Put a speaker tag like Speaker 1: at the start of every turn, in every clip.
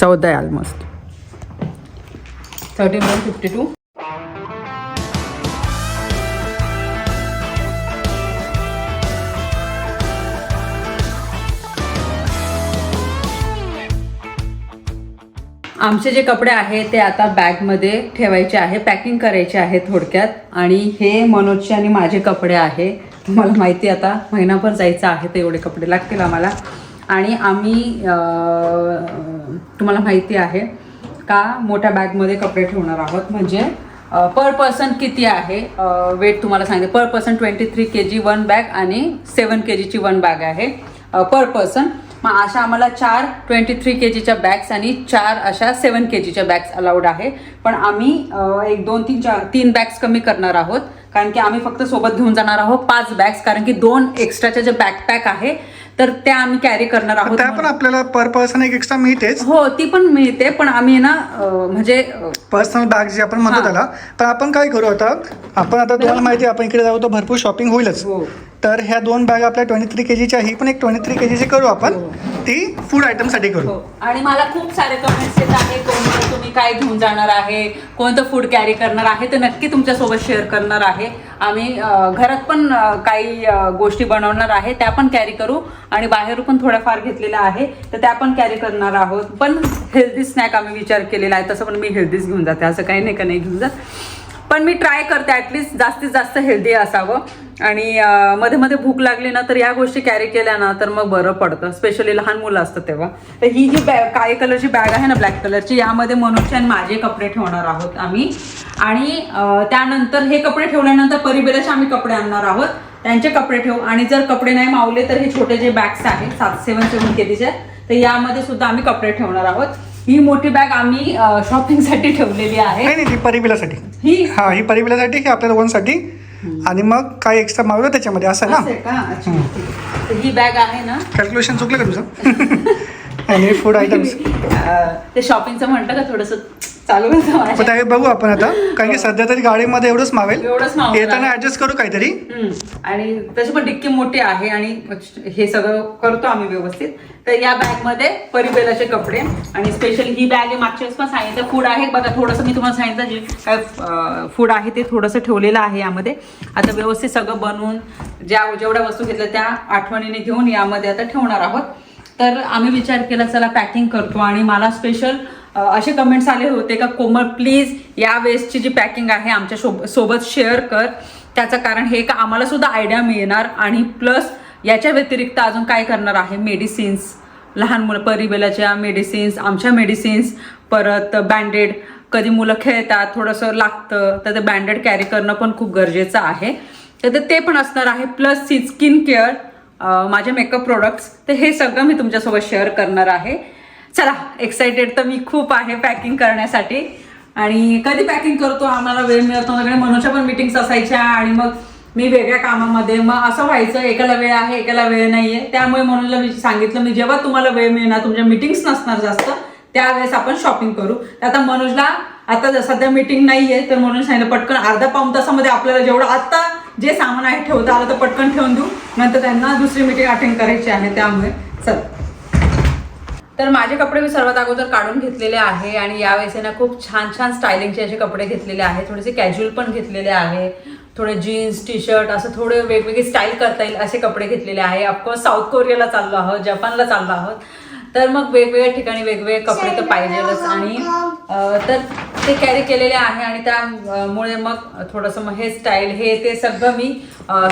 Speaker 1: चौदा आहे almost thirteen one fifty two आमचे जे कपडे आहे ते आता बॅगमध्ये ठेवायचे आहे पॅकिंग करायचे आहे थोडक्यात. आणि हे मनोजचे आणि माझे कपडे आहे. तुम्हाला माहिती आहे आता महिनाभर जायचं आहे तर एवढे कपडे लागतील आम्हाला. आणि आम्ही तुम्हाला माहिती आहे का मोठ्या बॅगमध्ये कपडे ठेवणार आहोत. म्हणजे पर पर्सन किती आहे? वेट तुम्हाला सांगते. Per person twenty three K G one bag आणि सेवन के जीची वन बॅग आहे. पर पर्सन मग अशा आम्हाला चार ट्वेंटी थ्री के जीच्या बॅग्स आणि चार अशा सेवन के जीच्या बॅग्स अलाउड आहे. पण आम्ही एक दोन तीन चार तीन बॅग्स कमी करणार आहोत. कारण की आम्ही फक्त सोबत घेऊन जाणार आहोत पाच बॅग्स कारण की दोन एक्स्ट्राच्या जे बॅकपॅक आहे तर त्या आम्ही कॅरी करणार आहोत
Speaker 2: त्या पण आपल्याला पर पर्सन एक एक्स्ट्रा मिळतेच
Speaker 1: हो ती पण मिळते पण आम्ही ना म्हणजे
Speaker 2: पर्सनल बॅग जी आपण म्हणतो. त्याला पण आपण काय करू आता आपण आता तुम्हाला माहिती आपण इकडे जाऊ तर भरपूर शॉपिंग होईलच
Speaker 1: हो.
Speaker 2: तर ह्या दोन बॅग आपल्या ट्वेंटी थ्री के जीच्या ही पण एक ट्वेंटी थ्री के जीची करू आपण.
Speaker 1: हो.
Speaker 2: ती फूड आयटमसाठी करू.
Speaker 1: हो. आणि मला खूप सारे कमेंट्स येत आहे कोणतं तुम्ही काय घेऊन जाणार आहे कोणतं फूड कॅरी करणार आहे तर नक्की तुमच्यासोबत शेअर करणार आहे. आम्ही घरात पण काही गोष्टी बनवणार आहे त्या पण कॅरी करू. आणि बाहेरून पण थोड्याफार घेतलेल्या आहे तर त्या पण कॅरी करणार आहोत. पण हेल्दी स्नॅक आम्ही विचार केलेला आहे तसं पण मी हेल्दीच घेऊन जाते असं काही नाही का नाही घेऊन जात. पण मी ट्राय करते ॲटलिस्ट जास्तीत जास्त हेल्दी असावं. आणि मध्ये मध्ये भूक लागली ना तर या गोष्टी कॅरी केल्या ना तर मग बरं पडतं. स्पेशली लहान मुलं असतं तेव्हा. तर ही जी बॅग काळी कलरची बॅग आहे ना ब्लॅक कलरची यामध्ये मनुष्य आणि माझे कपडे ठेवणार आहोत आम्ही. आणि त्यानंतर हे कपडे ठेवल्यानंतर परिबेलाचे आम्ही कपडे आणणार आहोत. त्यांचे कपडे ठेवू. आणि जर कपडे नाही मावले तर हे छोटे जे बॅग्स आहेत सात सेवन सेवन केजीचे तर यामध्ये सुद्धा आम्ही कपडे ठेवणार आहोत. ही मोठी बॅग आम्ही शॉपिंगसाठी ठेवलेली आहे.
Speaker 2: नाही ती परिबिलासाठी
Speaker 1: ही?
Speaker 2: हा ही परिबिलासाठी ही आपल्या दोघांसाठी आणि मग काय एक्स्ट्रा मागवलं त्याच्यामध्ये असं ना?
Speaker 1: असं आहे का? अच्छा ठीक आहे. तर ही बॅग आहे ना?
Speaker 2: कॅल्क्युलेशन चुकलं का तुझं? आणि फूड आयटम्स
Speaker 1: अं, ते शॉपिंगचं म्हटलं का थोडस? चालू.
Speaker 2: त्यावेळी बघू आपण आता. कारण की सध्या तरी गाडीमध्ये एवढंच मावेल.
Speaker 1: एवढंच मावणार
Speaker 2: येताना. ऍडजस्ट करू काहीतरी.
Speaker 1: हम्म. आणि तशी पण डिक्की मोठी आहे आणि हे सगळं करतो आम्ही व्यवस्थित. तर या बॅगमध्ये परिबेलाचे कपडे आणि स्पेशल ही बॅग आहे. मागच्या वेळेस पण सांगितलं फूड आहे. बघा थोडंसं मी तुम्हाला सांगितलं जे काय फूड आहे ते थोडंसं ठेवलेलं आहे यामध्ये. आता व्यवस्थित सगळं बनवून ज्या जेवढ्या वस्तू घेतल्या त्या आठवणीने घेऊन यामध्ये आता ठेवणार आहोत. तर आम्ही विचार केला चला पॅकिंग करतो आणि मला स्पेशल असे कमेंट्स आले होते का कोमल प्लीज या वेस्टची जी पॅकिंग आहे आमच्या सोब सोबत शेअर कर. त्याचं कारण हे का आम्हाला सुद्धा आयडिया मिळणार आणि प्लस याच्या व्यतिरिक्त अजून काय करणार आहे मेडिसिन्स लहान मुलं परिबेलाच्या मेडिसिन्स आमच्या मेडिसिन्स परत बँडेड कधी मुलं खेळतात थोडंसं लागतं तर ते बँडेड कॅरी करणं पण खूप गरजेचं आहे. तर ते- पण असणार आहे प्लस सी स्किन केअर माझ्या माझे मेकअप प्रोडक्ट्स तर हे सगळं मी तुमच्यासोबत शेअर करणार आहे. चला एक्साइटेड तर मी खूप आहे पॅकिंग करण्यासाठी. आणि कधी पॅकिंग करतो आम्हाला वेळ मिळतो सगळे मनोच्या पण मिटिंग्स असायच्या आणि मग मी वेगळ्या कामामध्ये मग असं व्हायचं एकाला वेळ आहे एकाला वेळ नाहीये. त्यामुळे म्हणून मी सांगितलं मी जेव्हा तुम्हाला वेळ मिळणार तुमच्या मिटिंग्स नसणार जास्त त्यावेळेस आपण शॉपिंग करू. तर आता मनोजला आता सध्या सध्या मीटिंग नाहीये तर म्हणून सांगितलं पटकन अर्धा पाऊन तासामध्ये आपल्याला जेवढं आत्ता जे सामान आहे ठेवता आलं तर पटकन ठेवून देऊ. नंतर त्यांना दुसरी मीटिंग अटेंड करायची आहे त्यामुळे. चल. तर माझे कपडे मी सर्वात अगोदर काढून घेतलेले आहे आणि यावेळेस ना खूप छान छान स्टायलिंगचे असे कपडे घेतलेले आहे थोडेसे कॅज्युअल पण घेतलेले आहे. थोडे जीन्स टी शर्ट असं थोडे वेगवेगळे स्टाईल करता येईल असे कपडे घेतलेले आहे. ऑफकोर्स साऊथ कोरियाला चाललो आहोत जपानला चाललो आहोत. तर मग वेगवेगळ्या ठिकाणी वेगवेगळे कपडे तर पाहिजेलच. आणि तर ते कॅरी केलेले आहे आणि त्यामुळे मग थोडंसं मग हे स्टाईल हे ते सगळं मी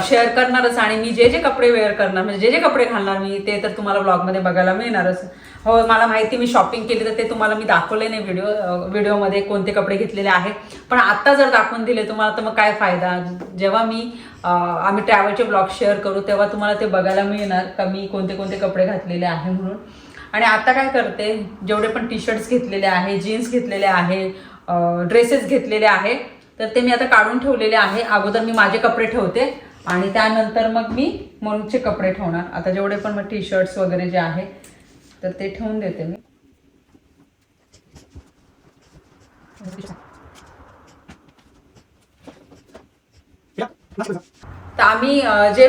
Speaker 1: शेअर करणारच. आणि मी जे जे कपडे वेअर करणार म्हणजे जे जे कपडे घालणार मी ते तर तुम्हाला ब्लॉगमध्ये बघायला मिळणारच. हो मला माहिती मी शॉपिंग केली तर ते तुम्हाला मी दाखवले नाही व्हिडिओ व्हिडिओमध्ये कोणते कपडे घेतलेले आहेत. पण आत्ता जर दाखवून दिले तुम्हाला तर मग काय फायदा? जेव्हा मी आम्ही ट्रॅव्हलचे ब्लॉग शेअर करू तेव्हा तुम्हाला ते बघायला मिळणार का मी कोणते कोणते कपडे घातलेले आहे म्हणून. आणि आता काय करते जेवढे पण टी शर्ट्स घेतलेले आहे जीन्स घेतलेले आहे ड्रेसेस घेतलेले आहे तर ते मी आता काढून ठेवलेले आहे. अगोदर मी माझे कपडे ठेवते आणि त्यानंतर मग मी मनूचे कपडे ठेवणार. आता जेवढे पण मग टी शर्ट्स वगैरे जे आहे तर ते ठेवून देते मी. तर आम्ही जे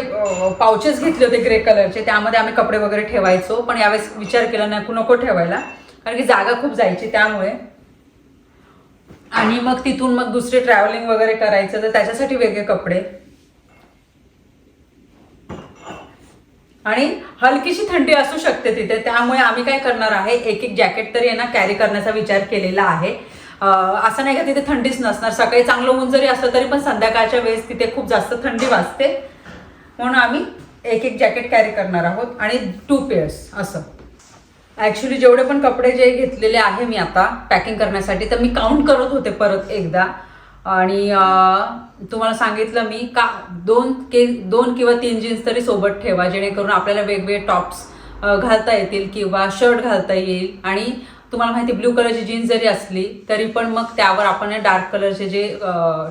Speaker 1: पाउचेस घेतले होते ग्रे कलरचे त्यामध्ये आम्ही कपडे वगैरे ठेवायचो पण यावेळेस विचार केला नको नको ठेवायला कारण की जागा खूप जायची त्यामुळे. आणि मग तिथून मग दुसरे ट्रॅव्हलिंग वगैरे करायचं तर त्याच्यासाठी वेगळे कपडे. आणि हलकीशी थंडी असू शकते तिथे. त्यामुळे आम्ही काय करणार आहे एक एक जॅकेट तरी आहे ना कॅरी करण्याचा विचार केलेला आहे. असं नाही का तिथे थंडीच नसणार. सकाळी चांगलं ऊन जरी असलं तरी पण संध्याकाळच्या वेळेस तिथे खूप जास्त थंडी वाजते. म्हणून आम्ही एक एक जॅकेट कॅरी करणार आहोत. आणि टू पेअर्स असं. ॲक्च्युली जेवढे पण कपडे जे घेतलेले आहे मी आता पॅकिंग करण्यासाठी तर मी काउंट करत होते परत एकदा. आणि तुम्हाला सांगितलं मी का दोन के दोन किंवा तीन जीन्स तरी सोबत ठेवा जेणेकरून आपल्याला वेगवेगळे टॉप्स घालता येतील किंवा शर्ट घालता येईल. आणि तुम्हाला माहिती ब्ल्यू कलरची जीन्स जरी असली तरी पण मग त्यावर आपण डार्क कलरचे जे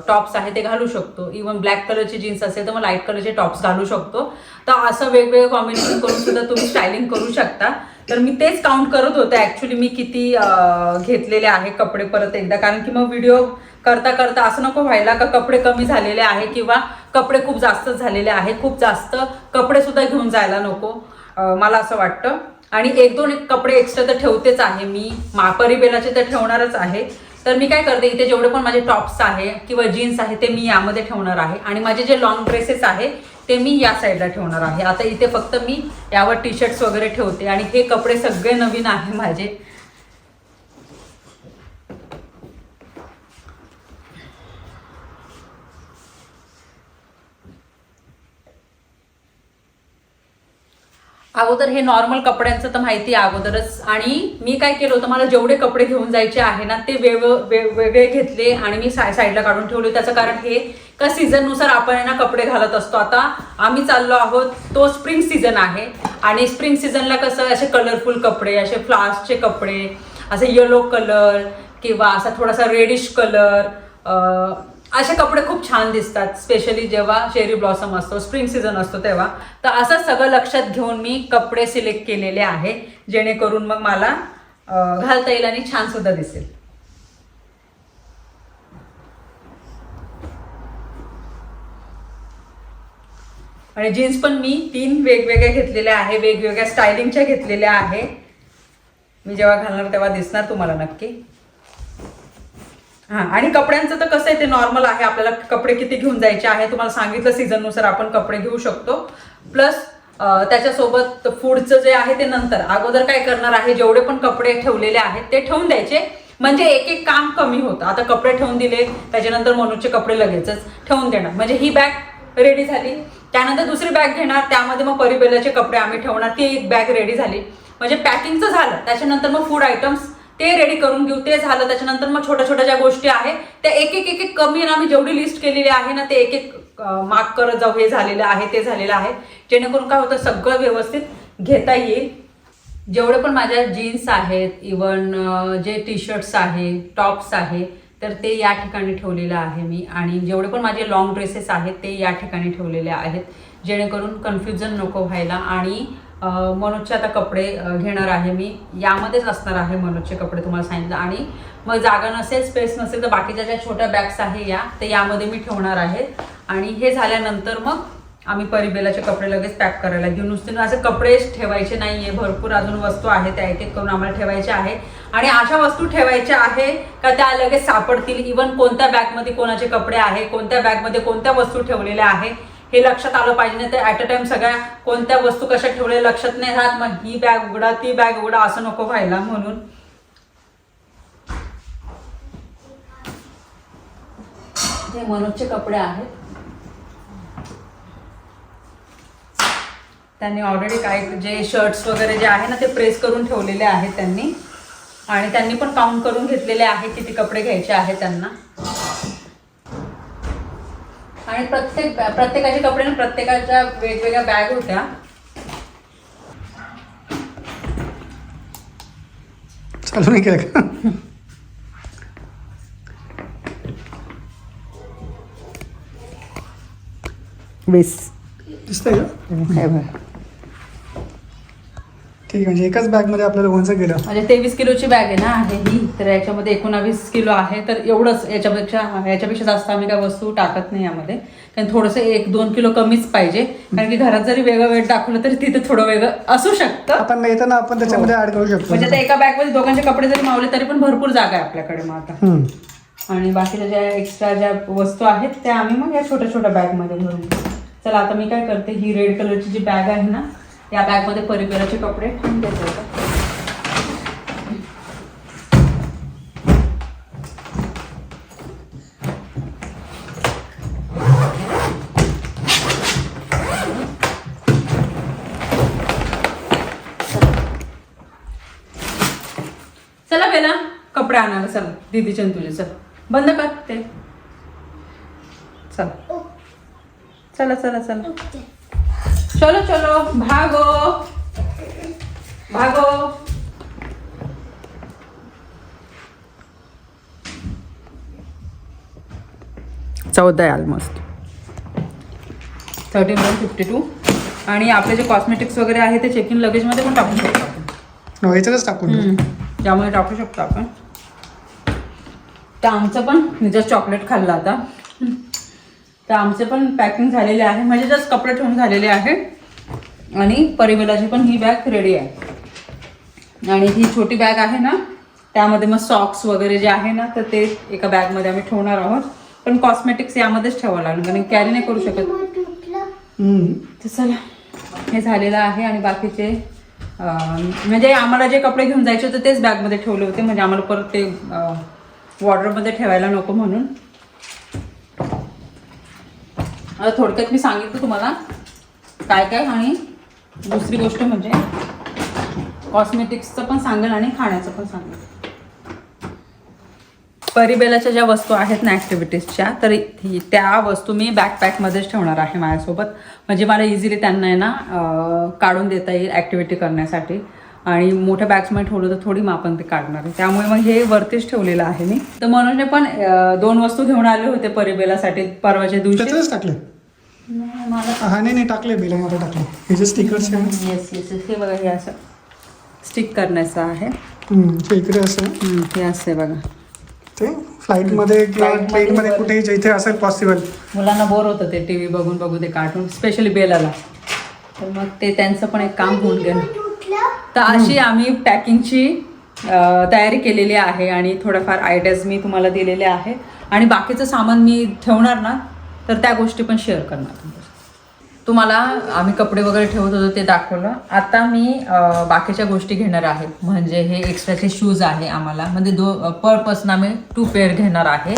Speaker 1: टॉप्स आहे ते घालू शकतो. इवन ब्लॅक कलरची जीन्स असेल तर मग लाइट कलरचे टॉप्स घालू शकतो. तर असं वेगवेगळं कॉम्बिनेशन करून सुद्धा तुम्ही स्टायलिंग करू शकता. तर मी तेच काउंट करत होते. ॲक्च्युली मी किती घेतलेले आहे कपडे परत एकदा. कारण की मग व्हिडिओ करता करता असं नको व्हायला का कपडे कमी झालेले आहे किंवा कपडे खूप जास्त झालेले आहे खूप जास्त कपडे सुद्धा घेऊन जायला नको. मला असं वाटतं. आणि एक दोन एक कपडे एक्स्ट्रा तर ठेवतेच आहे मी. मापरिबेलाचे तर ठेवणारच आहे. तर मी काय करते इथे जेवढे पण माझे टॉप्स आहे किंवा जीन्स आहे ते मी यामध्ये ठेवणार आहे. आणि माझे जे लॉंग ड्रेसेस आहे ते मी या साईडला ठेवणार आहे. आता इथे फक्त मी यावर टी शर्ट्स वगैरे ठेवते. आणि हे कपडे सगळे नवीन आहे माझे. अगोदर हे नॉर्मल कपड्यांचं तर माहिती आहे अगोदरच. आणि मी काय केलं होतं मला जेवढे कपडे घेऊन जायचे आहे ना ते वेग वेगळे घेतले आणि मी साय साईडला काढून ठेवले. त्याचं कारण हे का सीझननुसार आपण ना कपडे घालत असतो. आता आम्ही चाललो आहोत तो स्प्रिंग सीझन आहे. आणि स्प्रिंग सीझनला कसं असे कलरफुल कपडे असे फ्लास्कचे कपडे असे येलो कलर किंवा असा थोडासा रेडिश कलर असे कपडे खूप छान दिसतात स्पेशली जेव्हा चेरी ब्लॉसम असतो स्प्रिंग सीझन असतो तेव्हा. तर असं सगळं लक्षात घेऊन मी कपडे सिलेक्ट केलेले आहे जेणेकरून मग मला घालता येईल आणि छान सुद्धा दिसेल. आणि जीन्स पण मी तीन वेगवेगळ्या घेतलेल्या आहे वेगवेगळ्या स्टायलिंगच्या घेतलेल्या आहे. मी जेव्हा घालणार तेव्हा दिसणार तुम्हाला नक्की. हां आणि कपड्यांचं तर कसं आहे ते नॉर्मल आहे. आपल्याला कपडे किती घेऊन जायचे आहे तुम्हाला सांगितलं सीझननुसार आपण कपडे घेऊ शकतो. प्लस त्याच्यासोबत फूडचं जे आहे ते नंतर. अगोदर काय करणार आहे जेवढे पण कपडे ठेवलेले आहेत ते ठेवून द्यायचे. म्हणजे एक एक काम कमी होतं. आता कपडे ठेवून दिले त्याच्यानंतर मनोजचे कपडे लगेचच ठेवून देणार. म्हणजे ही बॅग रेडी झाली. त्यानंतर दुसरी बॅग घेणार. त्यामध्ये मग परिबेलाचे कपडे आम्ही ठेवणार. ती एक बॅग रेडी झाली. म्हणजे पॅकिंगचं झालं. त्याच्यानंतर मग फूड आयटम्स ते रेडी करून घेऊ. ते झालं त्याच्यानंतर मग छोट्या छोट्या ज्या गोष्टी आहेत त्या एक एक एक एक कमी ना मी जेवढी लिस्ट केलेली आहे ना ते एक एक मार्क करत जाऊ. हे झालेलं आहे ते झालेलं आहे. जेणेकरून काय होतं सगळं व्यवस्थित घेता येईल. जेवढे पण माझ्या जीन्स आहेत इवन जे टी शर्ट्स आहे टॉप्स आहे तर ते या ठिकाणी ठेवलेलं आहे मी. आणि जेवढे पण माझे लॉंग ड्रेसेस आहेत ते या ठिकाणी ठेवलेले आहेत. जेणेकरून कन्फ्युजन नको व्हायला. आणि मनोजचे आता कपडे घेणार आहे मी. यामध्येच असणार आहे मनोजचे कपडे तुम्हाला सांगितलं. आणि मग जागा नसेल स्पेस नसेल तर बाकीच्या ज्या छोट्या बॅग्स आहे या ते यामध्ये मी ठेवणार आहे. आणि हे झाल्यानंतर मग आम्ही परिबेलाचे कपडे लगेच पॅक करायला घेऊन नुसते असे कपडेच ठेवायचे नाही आहे भरपूर अजून वस्तू आहेत त्या एक एक करून आम्हाला ठेवायच्या आहे. आणि अशा वस्तू ठेवायच्या आहे का त्या लगेच सापडतील. इवन कोणत्या बॅगमध्ये कोणाचे कपडे आहे कोणत्या बॅगमध्ये कोणत्या वस्तू ठेवलेल्या आहे हे लक्षात आलं पाहिजे नाही तर ॲट अ टाइम सगळ्या कोणत्या वस्तू कशा ठेवल्या लक्षात नाही राहत मग ही बॅग उघडा ती बॅग उघडा असं नको व्हायला म्हणून. हे मनोजचे कपडे आहेत. त्यांनी ऑलरेडी काय जे शर्ट्स वगैरे जे आहे ना ते प्रेस करून ठेवलेले आहेत त्यांनी. आणि त्यांनी पण काउंट करून घेतलेले आहे किती कपडे घ्यायचे आहेत त्यांना. आणि प्रत्येक प्रत्येकाचे कपडे ना प्रत्येकाच्या वेगवेगळ्या बॅग होत्या.
Speaker 2: चालू नाही केलं का?
Speaker 1: वीस
Speaker 2: दिसतंय का? ठीक आहे म्हणजे एकाच बॅगमध्ये आपल्याला लोणचं गेलं.
Speaker 1: म्हणजे तेवीस किलोची बॅग आहे ना आहे ही. तर याच्यामध्ये एकोणावीस किलो आहे. तर एवढंच याच्यापेक्षा याच्यापेक्षा जास्त आम्ही काय वस्तू टाकत नाही यामध्ये. कारण थोडंसं एक दोन किलो कमीच पाहिजे. कारण की घरात जरी वेगळं वेळ दाखवलं तरी तिथे थोडं वेगळं असू शकतं.
Speaker 2: आपण येताना आपण त्याच्यामध्ये ऍड करू शकतो.
Speaker 1: म्हणजे आता एका बॅगमध्ये दोघांचे कपडे जरी मावले तरी पण भरपूर जागा आहे आपल्याकडे मग आता. आणि बाकीच्या ज्या एक्स्ट्रा ज्या वस्तू आहेत त्या आम्ही मग या छोट्या छोट्या बॅगमध्ये भरून घेऊ. चला आता मी काय करते ही रेड कलरची जी बॅग आहे ना या बॅगमध्ये परिवाराचे कपडे ठेवून देते आता. चला बेला कपडे आणायला चला दीदीचे तुझे चल. बंद कर ते. चला. चला चला चला. चलो चलो भागो. भागो. चौदा आहे almost thirteen one fifty two आणि आपले जे कॉस्मेटिक्स वगैरे आहे ते चेक इन लगेजमध्ये पण टाकू शकतो आपण.
Speaker 2: हो, याच्यातच टाकून देऊ.
Speaker 1: त्यामुळे टाकू शकतो आपण. तर आमचं पण मी जस्ट चॉकलेट खाल्लं आता. तर आमचे पण पॅकिंग झालेले आहे. म्हणजे जस्ट कपडे ठेवून झालेले आहे. आणि परिमलाची पण ही बॅग रेडी आहे. आणि ही छोटी बॅग आहे ना त्यामध्ये मग सॉक्स वगैरे जे आहे ना तर ते एका बॅगमध्ये आम्ही ठेवणार आहोत. पण कॉस्मेटिक्स यामध्येच ठेवावं लागेल कारण कॅरी नाही करू शकत. तर चला हे झालेलं आहे आणि बाकीचे म्हणजे आम्हाला जे कपडे घेऊन जायचे होते तेच बॅगमध्ये ठेवले होते. म्हणजे आम्हाला परत ते वॉर्डरमध्ये ठेवायला नको म्हणून. आता थोडक्यात मी सांगितलं तुम्हाला काय काय आणि दुसरी गोष्ट म्हणजे कॉस्मेटिक्सचं पण सांगेल आणि खाण्याचं पण सांगेल. परिबेलाच्या ज्या वस्तू आहेत ना ॲक्टिव्हिटीजच्या तर त्या वस्तू मी बॅकपॅकमध्येच ठेवणार आहे माझ्यासोबत. म्हणजे मला इझिली त्यांना आहे ना काढून देता येईल ॲक्टिव्हिटी करण्यासाठी. आणि मोठ्या बॅग्समध्ये ठेवलं तर थोडी मापन ते काढणार आहे. त्यामुळे मग हे वरतीच ठेवलेलं आहे मी. तर मनोजने पण दोन वस्तू घेऊन आले होते परिबेलासाठी. परवाच्या दिवशी
Speaker 2: टाकले.
Speaker 1: नाही, मला
Speaker 2: हा नाही नाही टाकले बिलामध्ये टाकले हे जे स्टिकर्स आहे ना,
Speaker 1: येस येस हे बघा हे असं स्टिक करण्याचं आहे.
Speaker 2: हम्म, ते इकडे असं.
Speaker 1: हम्म, हे असं आहे बघा.
Speaker 2: ते फ्लाईटमध्ये किंवा
Speaker 1: Flight मध्ये
Speaker 2: ट्रेनमध्ये कुठेही जिथे असेल पॉसिबल
Speaker 1: मुलांना बोर होतं ते टी व्ही बघून बघू ते कार्टून स्पेशली बेलाला. तर मग ते त्यांचं पण एक काम होऊन गेलं. तर अशी आम्ही पॅकिंगची तयारी केलेली आहे आणि थोड्याफार आयडियाज मी तुम्हाला दिलेले आहे. आणि बाकीचं सामान मी ठेवणार ना तर त्या गोष्टी पण शेअर करणार तुम्हाला आम्ही कपडे वगैरे ठेवत होतो ते दाखवलं. आता मी बाकीच्या गोष्टी घेणार आहे. म्हणजे हे एक्स्ट्राचे शूज आहे आम्हाला. म्हणजे दो पर पर्सन आम्ही टू पेअर घेणार आहे.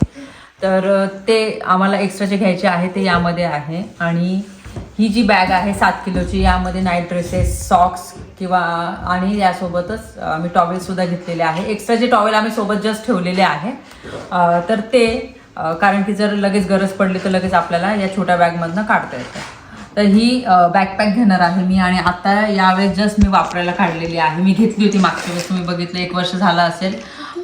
Speaker 1: तर ते आम्हाला एक्स्ट्राचे घ्यायचे आहे ते यामध्ये आहे. आणि ही जी बॅग आहे सात किलोची यामध्ये नाईट ड्रेसेस सॉक्स किंवा आणि यासोबतच आम्ही टॉवेलसुद्धा घेतलेले आहे. एक्स्ट्राचे टॉवेल आम्ही सोबत जस्ट ठेवलेले आहे. तर ते कारण की जर लगेच गरज पडली तर लगेच आपल्याला या छोट्या बॅगमधनं काढता येतं. तर ही बॅकपॅक घेणार आहे मी आणि आता यावेळेस जस्ट मी वापरायला काढलेली आहे. मी घेतली होती मागच्या वेळेस तुम्ही बघितलं एक वर्ष झालं असेल.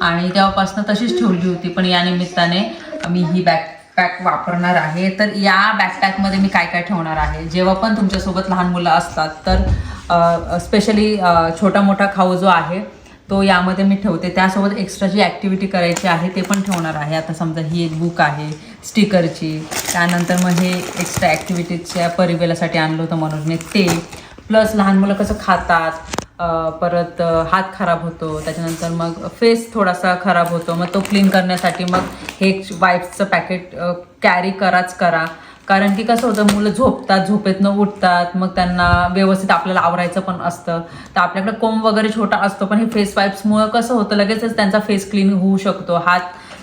Speaker 1: आणि तेव्हापासून तशीच ठेवली होती पण या निमित्ताने मी ही बॅकपॅक वापरणार आहे. तर या बॅकपॅकमध्ये मी काय काय ठेवणार आहे? जेव्हा पण तुमच्यासोबत लहान मुलं असतात तर स्पेशली छोटा मोठा खाऊ जो आहे तो यामध्ये मी ठेवते. त्यासोबत एक्स्ट्रा जी ॲक्टिव्हिटी करायची आहे ते पण ठेवणार आहे. आता समजा ही एक बुक आहे स्टिकरची. त्यानंतर मग हे एक्स्ट्रा ॲक्टिव्हिटीजच्या परिवेलासाठी आणलं होतं मनोजने. ते. प्लस लहान मुलं कसं खातात परत हात खराब होतो. त्याच्यानंतर मग फेस थोडासा खराब होतो. मग तो क्लीन करण्यासाठी मग हे वाईप्सचं पॅकेट कॅरी कराच करा. कारण की कसं होतं मुलं झोपतात झोपेतनं उठतात मग त्यांना व्यवस्थित आपल्याला आवरायचं पण असतं. तर आपल्याकडे कोंब वगैरे छोटा असतो पण हे फेस वाईप्समुळं कसं होतं लगेचच त्यांचा फेस क्लीन होऊ शकतो. हात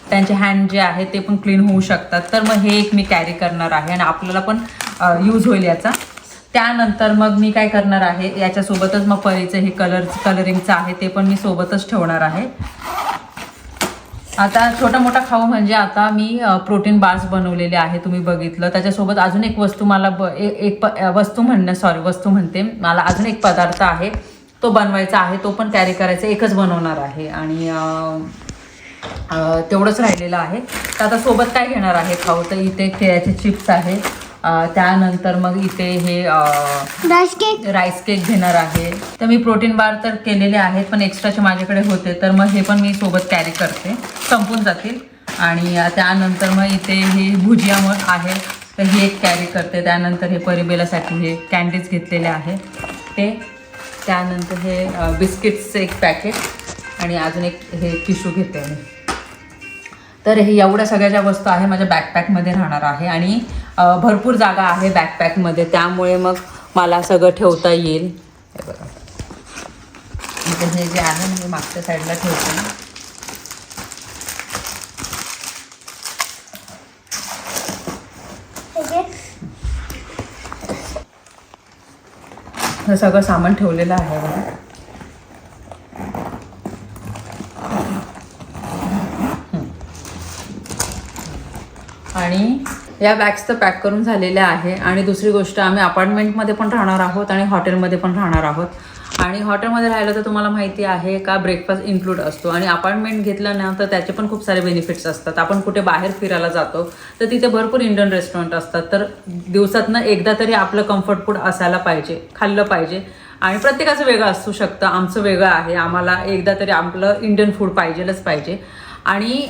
Speaker 1: त्यांचे हँड जे आहे ते पण क्लीन होऊ शकतात. तर मग हे एक मी कॅरी करणार आहे आणि आपल्याला पण यूज होईल याचा. त्यानंतर मग मी काय करणार आहे याच्यासोबतच मग परीचं हे कलर कलरिंगचं आहे ते पण मी सोबतच ठेवणार आहे. आता छोटा मोठा खाऊ म्हणजे आता मी प्रोटीन बार्स बनवलेले आहे तुम्ही बघितलं. त्याच्यासोबत अजून एक वस्तू मला ब ए- एक प वस्तू म्हणणं सॉरी वस्तू म्हणते. मला अजून एक पदार्थ आहे तो बनवायचा आहे तो पण कॅरी करायचा एकच बनवणार आहे. आणि तेवढंच राहिलेलं आहे. तर आता सोबत काय घेणार आहे खाऊ? तर इथे केळ्याचे चिप्स आहे. त्यानंतर मग इथे हे
Speaker 3: राईस केक
Speaker 1: राईस केक घेणार आहे. तर मी प्रोटीन बार तर केलेले आहेत पण एक्स्ट्राचे माझ्याकडे होते. तर मग हे पण मी सोबत कॅरी करते. संपून जातील. आणि त्यानंतर मग इथे हे भुजिया मग आहे. तर हे एक कॅरी करते. त्यानंतर हे परिबेलासाठी हे कॅन्डीज घेतलेले आहे ते. त्यानंतर हे बिस्किट्सचं एक पॅकेट आणि अजून एक हे टिशू घेते मी. तर हे एवढ्या सगळ्या ज्या वस्तू आहे माझ्या बॅकपॅकमध्ये राहणार आहे. आणि भरपूर जागा आहे बॅकपॅकमध्ये त्यामुळे मग मला सगळं ठेवता येईल. हे बघा. इथे हे जे आहे मी मागच्या साईडला ठेवते. हे सगळं सामान ठेवलेलं आहे बघा आणि या बॅग्स तर पॅक करून झालेल्या आहे. आणि दुसरी गोष्ट आम्ही अपार्टमेंटमध्ये पण राहणार आहोत आणि हॉटेलमध्ये पण राहणार आहोत. आणि हॉटेलमध्ये राहिलं तर तुम्हाला माहिती आहे का ब्रेकफास्ट इन्क्लूड असतो. आणि अपार्टमेंट घेतलं ना तर त्याचे पण खूप सारे बेनिफिट्स असतात. आपण कुठे बाहेर फिरायला जातो तर तिथे भरपूर इंडियन रेस्टॉरंट असतात. तर दिवसातनं एकदा तरी आपलं कम्फर्ट फूड असायला पाहिजे खाल्लं पाहिजे. आणि प्रत्येकाचं वेगळं असू शकतं. आमचं वेगळं आहे. आम्हाला एकदा तरी आपलं इंडियन फूड पाहिजेलच पाहिजे. आणि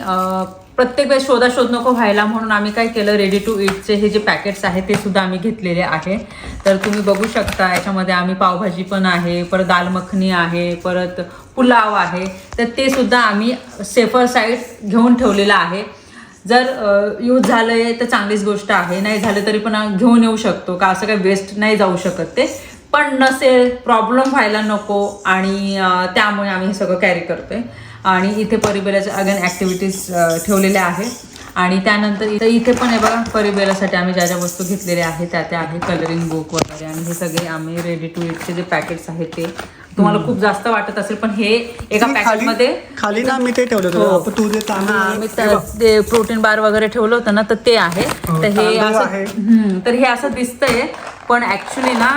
Speaker 1: प्रत्येक वेळेस शोधाशोध नको व्हायला म्हणून आम्ही काय केलं रेडी टू ईटचे हे जे पॅकेट्स आहेत ते सुद्धा आम्ही घेतलेले आहे. तर तुम्ही बघू शकता याच्यामध्ये आम्ही पावभाजी पण आहे परत दाल मखनी आहे परत पुलाव आहे. तर ते सुद्धा आम्ही सेफर साईड घेऊन ठेवलेलं आहे. जर यूज झालंय तर चांगलीच गोष्ट आहे. नाही झालं तरी पण घेऊन येऊ शकतो का असं काही वेस्ट नाही जाऊ शकत ते. पण नसेल प्रॉब्लेम व्हायला नको आणि त्यामुळे आम्ही हे सगळं कॅरी करतोय. आणि इथे परिबेलाच्या अगेन ॲक्टिव्हिटीज ठेवलेल्या आहे आणि त्यानंतर इथे इथे पण आहे बघा परिबेलासाठी आम्ही ज्या ज्या वस्तू घेतलेल्या आहेत त्या त्या आहे कलरिंग बुक वगैरे आणि हे सगळे आम्ही रेडी टू इटचे जे पॅकेट्स आहेत ते. तुम्हाला खूप जास्त वाटत असेल पण हे एका पॅकेटमध्ये
Speaker 2: खाली ना मी ते ठेवलं
Speaker 1: हो.
Speaker 2: होतं तू
Speaker 1: प्रोटीन बार वगैरे ठेवलं होतं ना तर ते आहे.
Speaker 2: हो,
Speaker 1: तर हे असं तर हे असं दिसतंय पण ऍक्च्युली ना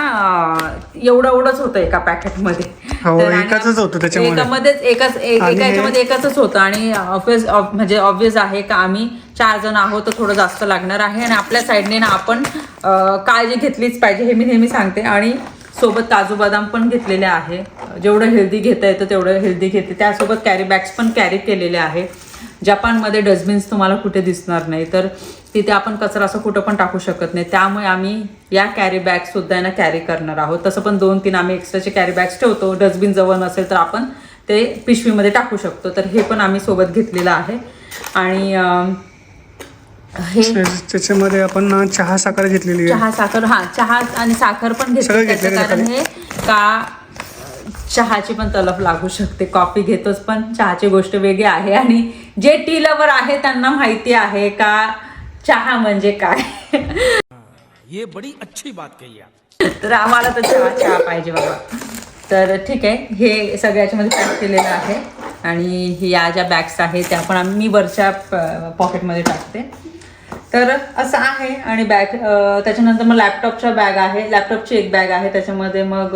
Speaker 1: एवढं एवढंच होतं एका पॅकेटमध्ये
Speaker 2: हो,
Speaker 1: तर आणि
Speaker 2: एकाचंच होतं त्याच्यामध्ये.
Speaker 1: एकामध्येच एकाच ए- एका याच्यामध्ये एकाच होतं. आणि ऑफिस म्हणजे ऑब्विस आहे का आम्ही चार जण आहोत तर थोडं जास्त लागणार आहे. आणि आपल्या साईडने ना आपण अं, काळजी घेतलीच पाहिजे हे मी नेहमी सांगते. आणि सोबत काजू बदाम पण घेतलेले आहे. जेवढं हेल्दी घेता येतं तेवढं हेल्दी घेते. त्यासोबत कॅरी बॅग्स पण कॅरी केलेले आहे जपानमध्ये डस्टबिन्स तुम्हाला कुठे दिसणार नाही तर तिथे आपण कचरा असं कुठं पण टाकू शकत नाही. त्यामुळे आम्ही या कॅरी बॅग्स सुद्धा आहे ना कॅरी करणार आहोत. तसं पण दोन तीन आम्ही एक्स्ट्राचे कॅरी बॅग्स ठेवतो. डस्टबिन जवळ नसेल तर आपण ते पिशवीमध्ये टाकू शकतो. तर हे पण आम्ही सोबत घेतलेलं आहे. आणि हे
Speaker 2: त्याच्यामध्ये आपण चहा साखर घेतलेली
Speaker 1: चहा साखर हा चहा आणि साखर पण घेतली कारण हे का चहाची पण तलफ लागू शकते. कॉफी घेतोच पण चहाची गोष्ट वेगळी आहे. आणि जे टी लवर आहे त्यांना माहिती आहे का चहा म्हणजे काय?
Speaker 4: ये बड़ी अच्छी बात कही
Speaker 1: तर आम्हाला तर चहा चहा पाहिजे बाबा. तर ठीक आहे. हे सगळ्याच्यामध्ये पॅक केलेलं आहे. आणि हे या ज्या बॅग्स आहेत त्या पण आम्ही मी वरच्या पॉकेटमध्ये टाकते. तर असं आहे. आणि बॅग त्याच्यानंतर मग लॅपटॉपच्या बॅग आहे. लॅपटॉपची एक बॅग आहे. त्याच्यामध्ये मग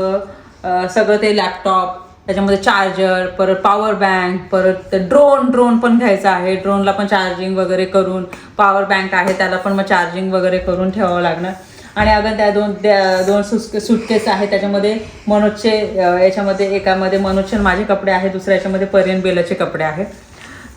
Speaker 1: सगळं ते लॅपटॉप त्याच्यामध्ये चार्जर परत पॉवर बँक परत ड्रोन ड्रोन पण घ्यायचा आहे. ड्रोनला पण चार्जिंग वगैरे करून पॉवर बँक आहे त्याला पण मग चार्जिंग वगैरे करून ठेवावं लागणार. आणि अगं त्या दोन त्या दोन सुटके सुटकेस आहे त्याच्यामध्ये मनोजचे याच्यामध्ये एकामध्ये मनोजचे माझे कपडे आहे दुसऱ्या याच्यामध्ये पर्यन बेलाचे कपडे आहेत.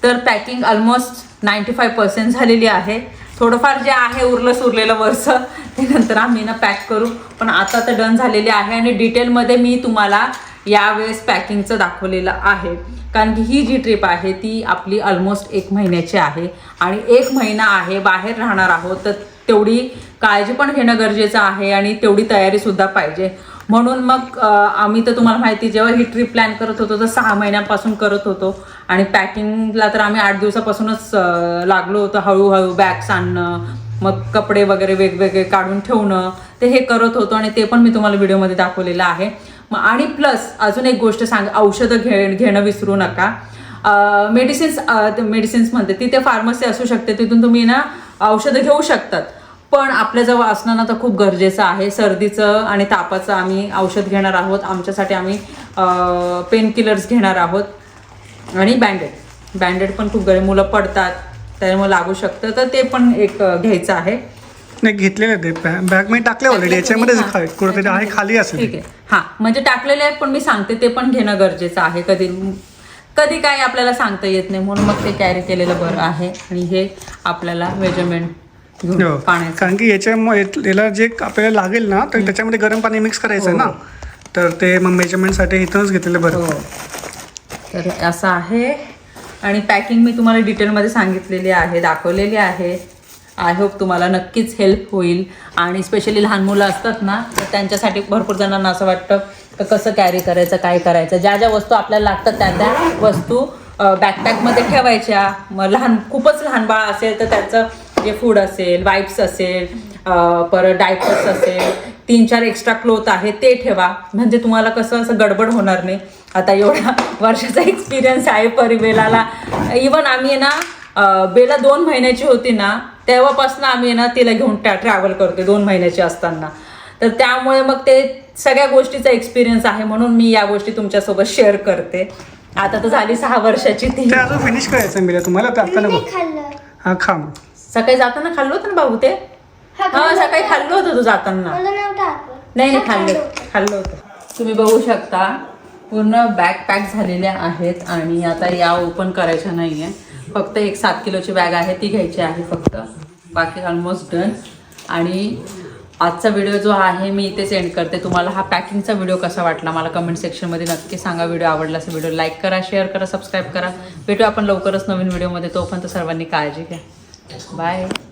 Speaker 1: तर packing almost ninety five percent झालेली आहे. थोडंफार जे आहे उरलं सुरलेलं वर्ष ते नंतर आम्ही ना पॅक करू. पण आता तर डन झालेले आहे आणि डिटेलमध्ये मी तुम्हाला यावेळेस पॅकिंगचं दाखवलेलं आहे. कारण की ही जी ट्रिप आहे ती आपली ऑलमोस्ट एक महिन्याची आहे. आणि एक महिना आहे बाहेर राहणार आहोत तर तेवढी काळजी पण घेणं गरजेचं आहे आणि तेवढी तयारीसुद्धा पाहिजे. म्हणून मग आम्ही तर तुम्हाला माहिती जेव्हा ही ट्रिप प्लॅन करत होतो तर सहा महिन्यापासून करत होतो. आणि पॅकिंगला तर आम्ही आठ दिवसापासूनच लागलो होतो हळूहळू बॅग्स आणणं मग कपडे वगैरे वेगवेगळे काढून ठेवणं ते हे करत होतो आणि ते पण मी तुम्हाला व्हिडिओमध्ये दाखवलेलं आहे. मग आणि प्लस अजून एक गोष्ट सांग औषधं घे घेणं विसरू नका. मेडिसिन्स मेडिसिन्स म्हणते तिथे फार्मसी असू शकते तिथून तुम्ही ना औषधं घेऊ शकतात. पण आपल्याजवळ असणं ना तर खूप गरजेचं आहे. सर्दीचं आणि तापाचं आम्ही औषध घेणार आहोत. आमच्यासाठी आम्ही पेन किलर्स घेणार आहोत. आणि बँडेड बँडेड पण खूप गरज. मुलं पडतात त्यामुळे लागू शकतं. तर ते पण एक घ्यायचं आहे.
Speaker 2: नाही घेतलेले ते बॅग मी टाकले ऑलरेडी याच्यामध्येच कुठेतरी आहे खाली असेल.
Speaker 1: ठीक आहे. हा. म्हणजे टाकलेले आहेत पण मी सांगते ते पण घेणं गरजेचं आहे. कधी कधी काय आपल्याला सांगता येत नाही. म्हणून मग ते कॅरी केलेलं बरं आहे. आणि हे आपल्याला मेजरमेंट पाण्याचं.
Speaker 2: कारण की याच्यामुळे याला जे आपल्याला लागेल ना तर त्याच्यामध्ये गरम पाणी मिक्स करायचं आहे ना तर ते मग मेजरमेंटसाठी इथूनच घेतलेलं बरं.
Speaker 1: हो. तर असं आहे. आणि पॅकिंग मी तुम्हाला डिटेलमध्ये सांगितलेली आहे दाखवलेली आहे. आय होप तुम्हाला नक्कीच हेल्प होईल. आणि स्पेशली लहान मुलं असतात ना तर त्यांच्यासाठी भरपूर जणांना असं वाटतं का कसं कॅरी करायचं काय करायचं. ज्या ज्या वस्तू आपल्याला लागतात त्या त्या वस्तू बॅकपॅकमध्ये ठेवायच्या. मग लहान खूपच लहान बाळ असेल तर त्याचं जे फूड असेल वाईप्स असेल परत डायपर्स असेल तीन चार एक्स्ट्रा क्लोथ आहे ते ठेवा. म्हणजे तुम्हाला कसं असं गडबड होणार नाही. आता एवढा वर्षाचा एक्सपिरियन्स आहे परिबेलाला इवन आम्ही आहे ना बेला दोन महिन्याची होती ना तेव्हापासून आम्ही आहे ना तिला घेऊन ट्रॅव्हल करते दोन महिन्याची असताना. तर त्यामुळे मग ते सगळ्या गोष्टीचा एक्सपिरियन्स आहे म्हणून मी या गोष्टी तुमच्यासोबत शेअर करते. आता तर झाली सहा वर्षाची ती.
Speaker 2: फिनिश करायचं मिळेल तुम्हाला हा खा मग.
Speaker 1: सकाळी जाताना खाल्लं होतं ना बाबू ते?
Speaker 3: हा,
Speaker 1: सकाळी खाल्लं होतं तू जाताना. नाही नाही खाल्लं. खाल्लं होतं. तुम्ही बघू शकता पूर्ण बॅग पॅक झालेल्या आहेत आणि आता या ओपन करायच्या नाही आहे फक्त एक सात किलोची बॅग आहे ती घ्यायची आहे फक्त. बाकी ऑलमोस्ट डन आणि आजचा व्हिडिओ जो आहे मी इथे सेंड करते. तुम्हाला हा पॅकिंगचा व्हिडिओ कसा वाटला मला कमेंट सेक्शनमध्ये नक्की सांगा. व्हिडिओ आवडला असेल व्हिडिओ लाईक करा शेअर करा सबस्क्राईब करा. भेटू आपण लवकरच नवीन व्हिडिओमध्ये तोपर्यंत सर्वांनी काळजी घ्या. 拜